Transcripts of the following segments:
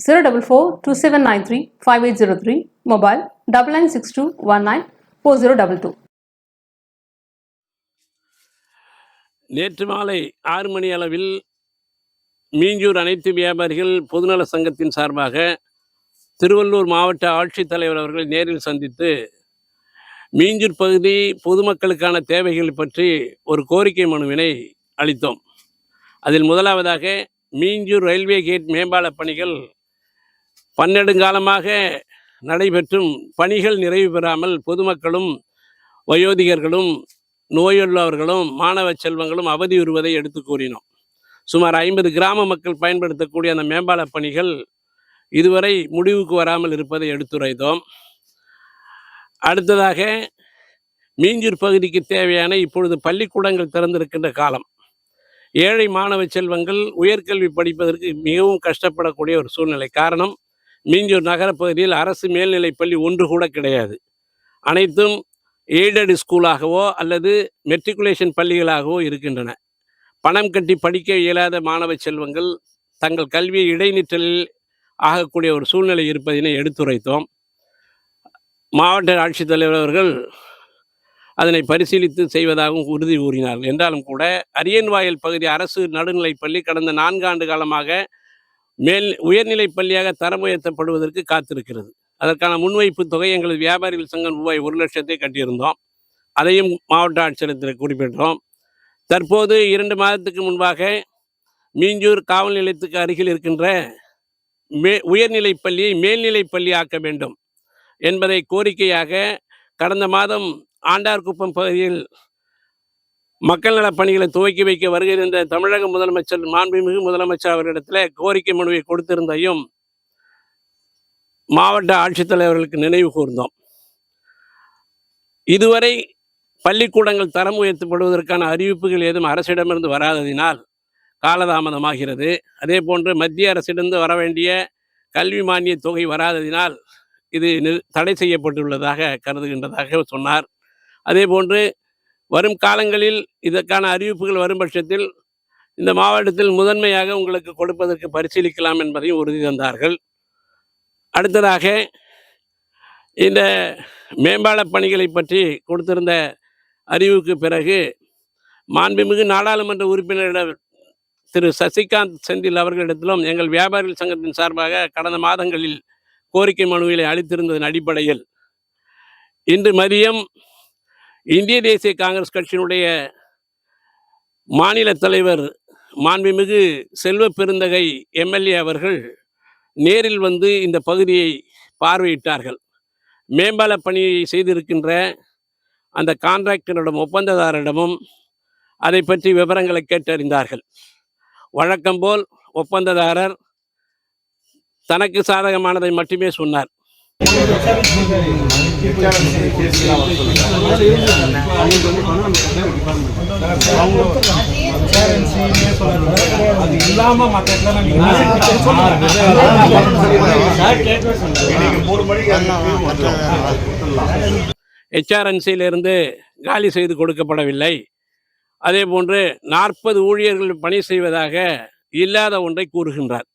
zero double four two seven nine three five eight zero three mobile double nine six two one nine four zero double two நேற்று மாலை ஆறு மணி அளவில் மீஞ்சூர் அனைத்து வியாபாரிகள் பொதுநல சங்கத்தின் சார்பாக திருவள்ளூர் மாவட்ட ஆட்சித்தலைவர் அவர்களை நேரில் சந்தித்து மீஞ்சூர் பகுதி பொதுமக்களுக்கான தேவைகள் பற்றி ஒரு கோரிக்கை மனுவினை அளித்தோம். அதில் முதலாவதாக மீஞ்சூர் ரயில்வே கேட் மேம்பால பணிகள் பன்னெடுங்காலமாக நடைபெற்றும் பணிகள் நிறைவு பெறாமல் பொதுமக்களும் வயோதிகர்களும் நோயுள்ளவர்களும் மாணவ செல்வங்களும் அவதியுறுவதை எடுத்து கூறினோம். சுமார் ஐம்பது கிராம மக்கள் பயன்படுத்தக்கூடிய அந்த மேம்பால பணிகள் இதுவரை முடிவுக்கு வராமல் இருப்பதை எடுத்துரைத்தோம். அடுத்ததாக மீஞ்சூர் பகுதிக்கு தேவையான இப்பொழுது பள்ளிக்கூடங்கள் திறந்திருக்கின்ற காலம். ஏழை மாணவ செல்வங்கள் உயர்கல்வி படிப்பதற்கு மிகவும் கஷ்டப்படக்கூடிய ஒரு சூழ்நிலை. காரணம் மீஞ்சூர் நகரப்பகுதியில் அரசு மேல்நிலைப் பள்ளி ஒன்று கூட கிடையாது. அனைத்தும் எய்டட் ஸ்கூலாகவோ அல்லது மெட்ரிகுலேஷன் பள்ளிகளாகவோ இருக்கின்றன. பணம் கட்டி படிக்க இயலாத மாணவ செல்வங்கள் தங்கள் கல்வியை இடைநிற்றலில் ஆகக்கூடிய ஒரு சூழ்நிலை இருப்பதினை எடுத்துரைத்தோம். மாவட்ட ஆட்சித்தலைவர் அவர்கள் அதனை பரிசீலித்து செய்வதாகவும் உறுதி கூறினார்கள். என்றாலும் கூட அரியன்வாயல் பகுதி அரசு நடுநிலைப்பள்ளி கடந்த நான்காண்டு காலமாக மேல் உயர்நிலைப் பள்ளியாக தரம் உயர்த்தப்படுவதற்கு காத்திருக்கிறது. அதற்கான முன்வைப்பு தொகை எங்களது வியாபாரிகள் சங்கம் ரூபாய் ஒரு லட்சத்தை கட்டியிருந்தோம். அதையும் மாவட்ட ஆட்சியரத்தில் குறிப்பிட்டோம். தற்போது இரண்டு மாதத்துக்கு முன்பாக மீஞ்சூர் காவல் நிலையத்துக்கு அருகில் இருக்கின்ற மே உயர்நிலை பள்ளியை மேல்நிலை பள்ளி ஆக்க வேண்டும் என்பதை கோரிக்கையாக கடந்த மாதம் ஆண்டார்குப்பம் பகுதியில் மக்கள் நலப் பணிகளை துவக்கி வைக்க வருகின்ற தமிழக முதலமைச்சர் மாண்புமிகு முதலமைச்சர் அவரிடத்தில் கோரிக்கை மனுவை கொடுத்திருந்தையும் மாவட்ட ஆட்சித்தலைவர்களுக்கு நினைவு கூர்ந்தோம். இதுவரை பள்ளிக்கூடங்கள் தரம் உயர்த்தப்படுவதற்கான அறிவிப்புகள் ஏதும் அரசிடமிருந்து வராததினால் காலதாமதமாகிறது. அதே போன்று மத்திய அரசிடமிருந்து வர வேண்டிய கல்வி மானிய தொகை வராததினால் இது தடை செய்யப்பட்டுள்ளதாக கருதுகின்றதாக சொன்னார். அதே போன்று வரும் காலங்களில் இதற்கான அறிவிப்புகள் வரும் பட்சத்தில் இந்த மாவட்டத்தில் முதன்மையாக உங்களுக்கு கொடுப்பதற்கு பரிசீலிக்கலாம் என்பதையும் உறுதி தந்தார்கள். அடுத்ததாக இந்த மேம்பால பணிகளை பற்றி கொடுத்திருந்த அறிவுக்கு பிறகு மாண்புமிகு நாடாளுமன்ற உறுப்பினரிடம் திரு சசிகாந்த் செந்தில் அவர்களிடத்திலும் எங்கள் வியாபாரிகள் சங்கத்தின் சார்பாக கடந்த மாதங்களில் கோரிக்கை மனுவிலை அளித்திருந்ததன் அடிப்படையில் இன்று மதியம் இந்திய தேசிய காங்கிரஸ் கட்சியினுடைய மாநில தலைவர் மாண்புமிகு செல்வ பெருந்தகை எம்எல்ஏ அவர்கள் நேரில் வந்து இந்த பகுதியை பார்வையிட்டார்கள். மேம்பால பணியை செய்திருக்கின்ற அந்த கான்ட்ராக்டரிடம் ஒப்பந்ததாரரிடமும் அதை பற்றி விவரங்களை கேட்டறிந்தார்கள். வழக்கம் போல் ஒப்பந்ததாரர் தனக்கு சாதகமானதை மட்டுமே சொன்னார். அது இல்லாம மூணு மணிக்கு ஹெச்ஆர்என்சியிலிருந்து காலி செய்து கொடுக்கப்படவில்லை. அதே போன்று நாற்பது ஊழியர்கள் பணி செய்வதாக இல்லாத ஒன்றை கூறுகின்றார்.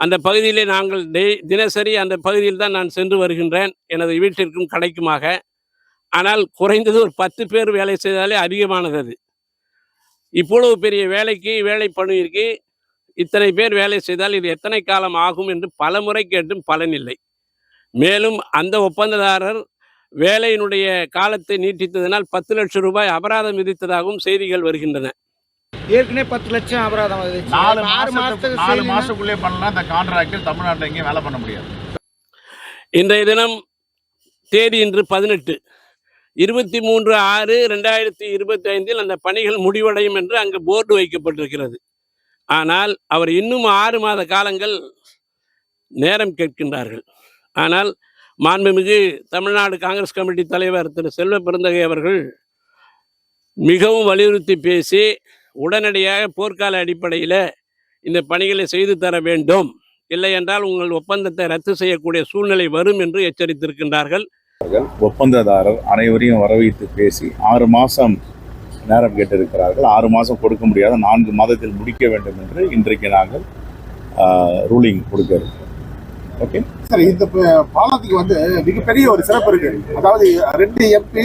அந்த பகுதியிலே நாங்கள் தினசரி அந்த பகுதியில் தான் நான் சென்று வருகின்றேன். எனது வீட்டிற்கும் கடைக்குமாக. ஆனால் குறைந்தது ஒரு பத்து பேர் வேலை செய்தாலே அதிகமானது அது இவ்வளவு பெரிய வேலைக்கு வேலை பணியிற்கு இத்தனை பேர் வேலை செய்தால் இது எத்தனை காலம் ஆகும் என்று பல முறை கேட்டும் பலனில்லை மேலும் அந்த ஒப்பந்ததாரர் வேலையினுடைய காலத்தை நீட்டித்ததனால் பத்து லட்சம் ரூபாய் அபராதம் விதித்ததாகவும் செய்திகள் வருகின்றன. ஏற்கனவே பத்து லட்சம் அபராதம் நாலு மாசத்துக்கு நாலு மாசத்துக்குள்ளே பண்ணலாம். இந்த கான்ட்ராக்டர் தமிழ்நாட்டில் எங்கேயும் வேலை பண்ண முடியாது. இன்றைய தினம் தேதி இன்று பதினெட்டு. இருபத்தி மூன்று ஆறு ரெண்டாயிரத்தி இருபத்தி ஐந்தில் அந்த பணிகள் முடிவடையும் என்று அங்கு போர்டு வைக்கப்பட்டிருக்கிறது. ஆனால் அவர் இன்னும் ஆறு மாத காலங்கள் நேரம் கேட்கின்றார்கள். ஆனால் மாண்புமிகு தமிழ்நாடு காங்கிரஸ் கமிட்டி தலைவர் திரு செல்வ பெருந்தகை அவர்கள் மிகவும் வலியுறுத்தி பேசி உடனடியாக போர்க்கால அடிப்படையில் இந்த பணிகளை செய்து தர வேண்டும். இல்லை என்றால் உங்கள் ஒப்பந்தத்தை ரத்து செய்யக்கூடிய சூழ்நிலை வரும் என்று எச்சரித்திருக்கின்றார்கள். ஒப்பந்ததாரர் அனைவரையும் வரவைத்து பேசி ஆறு மாதம் நேரம் கேட்டிருக்கிறார்கள். ஆறு மாதம் கொடுக்க முடியாத நான்கு மாதத்தில் முடிக்க வேண்டும் என்று இன்றைக்கு நாங்கள் ரூலிங் கொடுக்க இருக்கிறோம் ஓகே சார் இந்த பாலத்துக்கு வந்து மிகப்பெரிய ஒரு சிறப்பு இருக்கு. அதாவது ரெண்டு எம்பி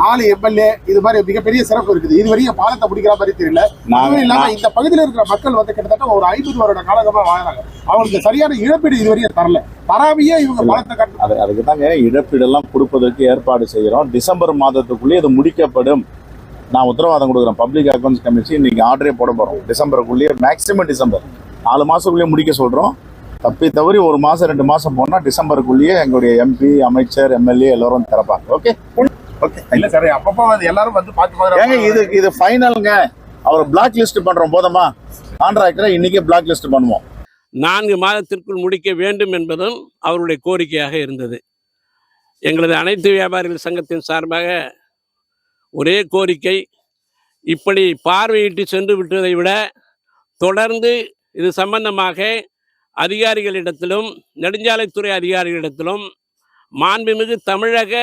நாலு எம்எல்ஏ இது மாதிரி மிகப்பெரிய சிறப்பு இருக்குது. இது வரையும் பாலத்தை பிடிக்கிற மாதிரி தெரியல. அதுவும் இல்லாம இந்த பகுதியில் இருக்கிற மக்கள் வந்து கிட்டத்தட்ட ஒரு ஐம்பது வருட காலகமா வாழ்றாங்க. அவங்களுக்கு சரியான இழப்பீடு இதுவரையும் தரல. தராமையே இவங்க பாலத்தை கட்ட அது அதுக்கு தாங்க இழப்பீடெல்லாம் கொடுப்பதற்கு ஏற்பாடு செய்கிறோம். டிசம்பர் மாதத்துக்குள்ளேயே இது முடிக்கப்படும். நான் உத்தரவாதம் கொடுக்குறேன். பப்ளிக் அக்கௌண்ட்ஸ் கமிஷன் இன்னைக்கு ஆர்டரே போட போகிறோம் டிசம்பருக்குள்ளேயே மேக்ஸிமம் டிசம்பர். நாலு மாதத்துக்குள்ளேயே முடிக்க சொல்கிறோம் தப்பி தவறி ஒரு மாதம் ரெண்டு மாதம் போனால் டிசம்பருக்குள்ளேயே எங்களுடைய எம்பி அமைச்சர் எம்எல்ஏ எல்லாரும் திறப்பாங்க. ஓகே ஓகே இல்ல சார் அப்பப்போ வந்து எல்லாரும் வந்து பாத்து ஏங்க இது இது ஃபைனலுங்க அவர் பிளாக் லிஸ்ட் பண்றோம் போதுமா? கான்ட்ராக்டரை இன்னைக்கே பிளாக் லிஸ்ட் பண்ணுவோம். நான்கு மாதத்திற்குள் முடிக்க வேண்டும் என்பதும் அவருடைய கோரிக்கையாக இருந்தது. எங்களது அனைத்து வியாபாரிகள் சங்கத்தின் சார்பாக ஒரே கோரிக்கை இப்படி பார்வையிட்டு சென்று விட்டதை விட தொடர்ந்து இது சம்பந்தமாக அதிகாரிகளிடத்திலும் நெடுஞ்சாலைத்துறை அதிகாரிகளிடத்திலும் மாண்புமிகு தமிழக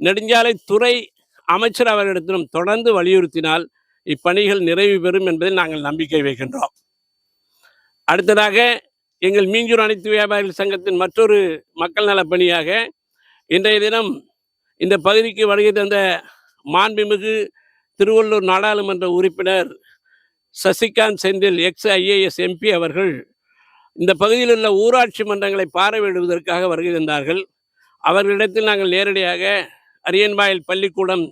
நெடுஞ்சாலை துறை அமைச்சர் அவர்களிடத்திலும் தொடர்ந்து வலியுறுத்தினால் இப்பணிகள் நிறைவு பெறும் என்பதை நாங்கள் நம்பிக்கை வைக்கின்றோம். அடுத்ததாக எங்கள் மீஞ்சூர் அனைத்து வியாபாரிகள் சங்கத்தின் மற்றொரு மக்கள் நலப் பணியாக இன்றைய தினம் இந்த பகுதிக்கு வருகை தந்த மாண்புமிகு திருவள்ளூர் நாடாளுமன்ற உறுப்பினர் Sasikanth Senthil ex IAS MP அவர்கள் இந்த பகுதியில் உள்ள ஊராட்சி மன்றங்களை பார்வையிடுவதற்காக வருகை தந்தார்கள். அவர்களிடத்தில் நாங்கள் நேரடியாக அரியன்பாயில் பள்ளிக்கூடம்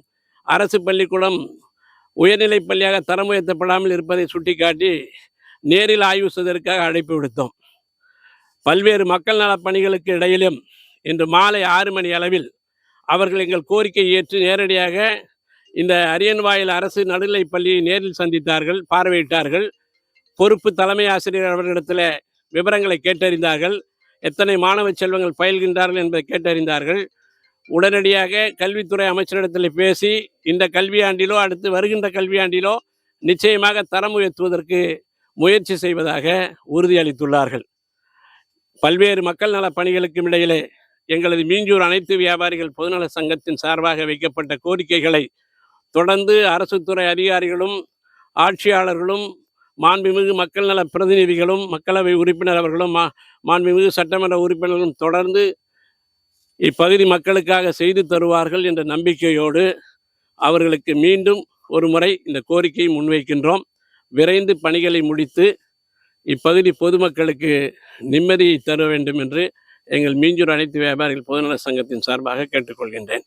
அரசு பள்ளிக்கூடம் உயர்நிலைப் பள்ளியாக தரம் உயர்த்தப்படாமல் இருப்பதை சுட்டிக்காட்டி நேரில் ஆய்வு செய்வதற்காக அழைப்பு விடுத்தோம். பல்வேறு மக்கள் நலப் பணிகளுக்கு இடையிலும் இன்று மாலை ஆறு மணி அளவில் அவர்கள் எங்கள் கோரிக்கை ஏற்று நேரடியாக இந்த அரியன்வாயில் அரசு நடுநிலைப் பள்ளியை நேரில் சந்தித்தார்கள் பார்வையிட்டார்கள். பொறுப்பு தலைமை ஆசிரியர் அவர்களிடத்தில் விவரங்களை கேட்டறிந்தார்கள். எத்தனை மாணவ செல்வங்கள் பயில்கின்றார்கள் என்பதை கேட்டறிந்தார்கள். உடனடியாக கல்வித்துறை அமைச்சரிடத்தில் பேசி இந்த கல்வியாண்டிலோ அடுத்து வருகின்ற கல்வியாண்டிலோ நிச்சயமாக தரம் உயர்த்துவதற்கு முயற்சி செய்வதாக உறுதியளித்துள்ளார்கள். பல்வேறு மக்கள் நலப் பணிகளுக்கும் இடையிலே எங்களது மீஞ்சூர் அனைத்து வியாபாரிகள் பொதுநல சங்கத்தின் சார்பாக வைக்கப்பட்ட கோரிக்கைகளை தொடர்ந்து அரசு துறை அதிகாரிகளும் ஆட்சியாளர்களும் மாண்புமிகு மக்கள் நல பிரதிநிதிகளும் மக்களவை உறுப்பினர் அவர்களும் மா மாண்புமிகு சட்டமன்ற உறுப்பினர்களும் தொடர்ந்து இப்பகுதி மக்களுக்காக செய்து தருவார்கள் என்ற நம்பிக்கையோடு அவர்களுக்கு மீண்டும் ஒரு முறை இந்த கோரிக்கையை முன்வைக்கின்றோம். விரைந்து பணிகளை முடித்து இப்பகுதி பொதுமக்களுக்கு நிம்மதியை தர வேண்டும் என்று எங்கள் மீஞ்சூர் அனைத்து வியாபாரிகள் பொதுநல சங்கத்தின் சார்பாக கேட்டுக்கொள்கின்றேன்.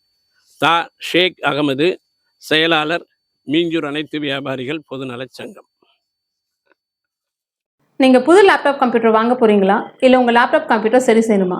தா. ஷேக் அகமது செயலாளர் மீஞ்சூர் அனைத்து வியாபாரிகள் பொதுநலச் சங்கம். நீங்கள் புது லேப்டாப் கம்ப்யூட்டர் வாங்க போகிறீங்களா இல்லை உங்கள் லேப்டாப் கம்ப்யூட்டர் சரி செய்யணுமா?